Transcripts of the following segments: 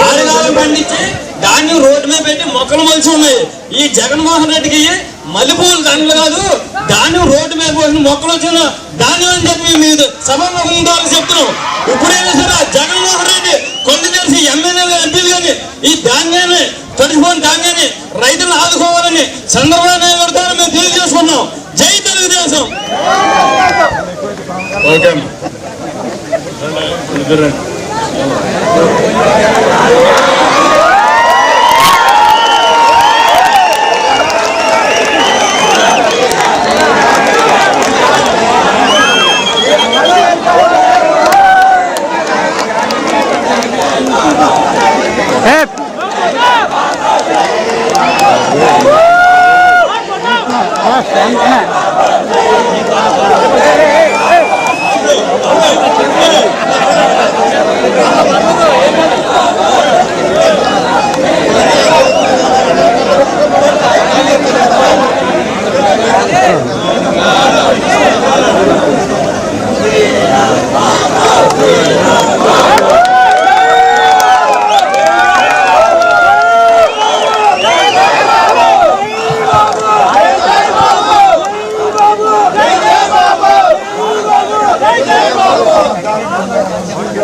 ఆరుగాలం పండించి ధాన్యం రోడ్డు మీద పెట్టి మొక్కలు మలిచి ఉన్నాయి. ఈ జగన్మోహన్ రెడ్డికి మల్లెపూలు దండలు కాదు ధాన్యం రోడ్డు మీద పోసిన మొక్కలు వచ్చిన ధాన్యం అని చెప్పి మీరు సభలో ఉండాలని చెప్తున్నాం. ఇప్పుడైనా సరే జగన్మోహన్ రెడ్డి కొన్ని తెలిసి ఎమ్మెల్యేలు ఎంపీలు కానీ ఈ ధాన్యాన్ని తడిసిపోయిన ధాన్యాన్ని రైతులను ఆదుకోవాలని చంద్రబాబు నాయుడు ద్వారా మేము తెలియజేసుకున్నాం జై తెలుగుదేశం! Okay Obrigado.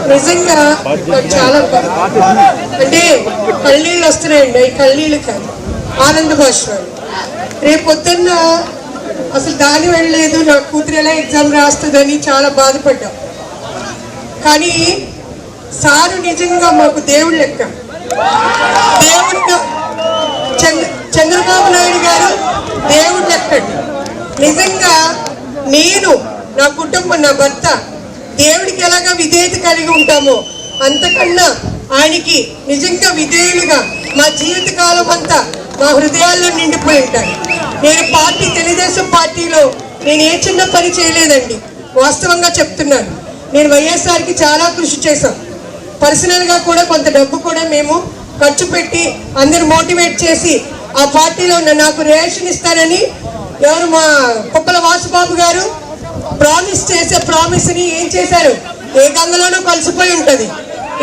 నిజంగా నాకు చాలా బాధ. అంటే కళ్ళీళ్ళు వస్తున్నాయండి ఈ కళ్ళీళ్ళు కాదు. ఆనంద భాషలు రేపు పొద్దున్న అసలు దాని వెళ్ళలేదు నా కూతురు ఎలా ఎగ్జామ్ రాస్తుందని చాలా బాధపడ్డాం. కానీ సారు నిజంగా మాకు దేవుడు లెక్క. దేవుడు చంద్ర చంద్రబాబు నాయుడు గారు దేవుడు లెక్కండి నిజంగా నేను నా కుటుంబం నా భర్త దేవుడికి ఎలాగా విధేయత కలిగి ఉంటామో అంతకన్నా ఆయనకి నిజంగా విధేయులుగా మా జీవిత కాలం అంతా మా హృదయాల్లో నిండిపోయి ఉంటాయి. నేను పార్టీ తెలుగుదేశం పార్టీలో నేను ఏ చిన్న పని చేయలేదండి. వాస్తవంగా చెప్తున్నాను. నేను వైఎస్ఆర్కి చాలా కృషి చేశాం. పర్సనల్గా కూడా కొంత డబ్బు కూడా మేము ఖర్చు పెట్టి అందరు మోటివేట్ చేసి ఆ పార్టీలో ఉన్న నాకు రేషన్ ఇస్తానని ఎవరు మా కుప్పల వాసుబాబు గారు ప్రామిస్ చేసే ప్రామిస్ని ఏం చేశారు. ఏ గంగలోనూ కలిసిపోయి ఉంటుంది.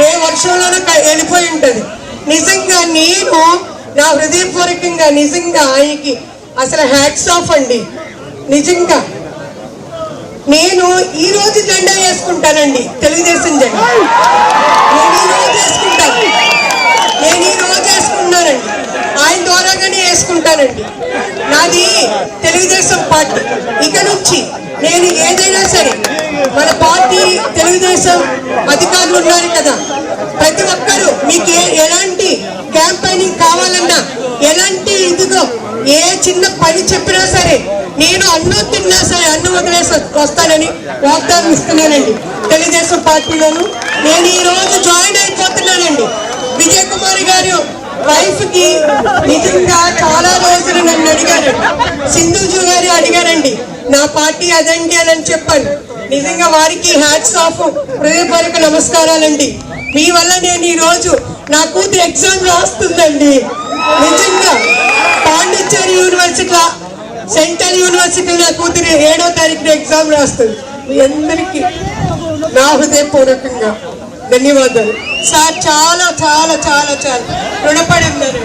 ఏ వర్షంలోనూ వెళ్ళిపోయి ఉంటుంది. నిజంగా నేను నా హృదయపూర్వకంగా నిజంగా ఆయనకి అసలు హ్యాట్స్ ఆఫ్ అండి. నిజంగా. నేను ఈ రోజు జెండా వేసుకుంటానండి. తెలుగుదేశం జెండా. నేను ఈ రోజు వేసుకుంటాను. నేను ఈ రోజు వేసుకున్నానండి ఆయన ద్వారాగానే వేసుకుంటానండి. నాది తెలుగుదేశం పార్టీ. ఇక నుంచి నేను ఏదైనా సరే మన పార్టీ తెలుగుదేశం అధికారులు ఉన్నారు కదా. ప్రతి ఒక్కరూ మీకు ఎలాంటి క్యాంపెయినింగ్ కావాలన్నా ఎలాంటి ఇదిగో ఏ చిన్న పని చెప్పినా సరే నేను అన్నం తిన్నా సరే అన్నం వదిలేసి వస్తానని వాగ్దానం ఇస్తున్నానండి. తెలుగుదేశం పార్టీలోను నేను ఈ రోజు జాయిన్ అయిపోతున్నానండి. విజయ్ కుమార్ గారు వైఫ్కి నిజంగా చాలా రోజులు నన్ను అడిగారు. సింధుజు గారు అడిగారండి నా పార్టీ అదండి అని చెప్పాను నిజంగా వారికి హ్యాట్స్ ఆఫ్ హృదయపూర్వక నమస్కారాలండి. మీ వల్ల నేను ఈరోజు నా కూతురు ఎగ్జామ్ రాస్తుందండి. నిజంగా పాండిచ్చేరి యూనివర్సిటీలో సెంట్రల్ యూనివర్సిటీ నా కూతురు ఏడో తారీఖున ఎగ్జామ్ రాస్తుంది. మీ అందరికీ నా హృదయపూర్వకంగా ధన్యవాదాలు. సార్ చాలా చాలా చాలా చాలా రుణపడి ఉన్నారు.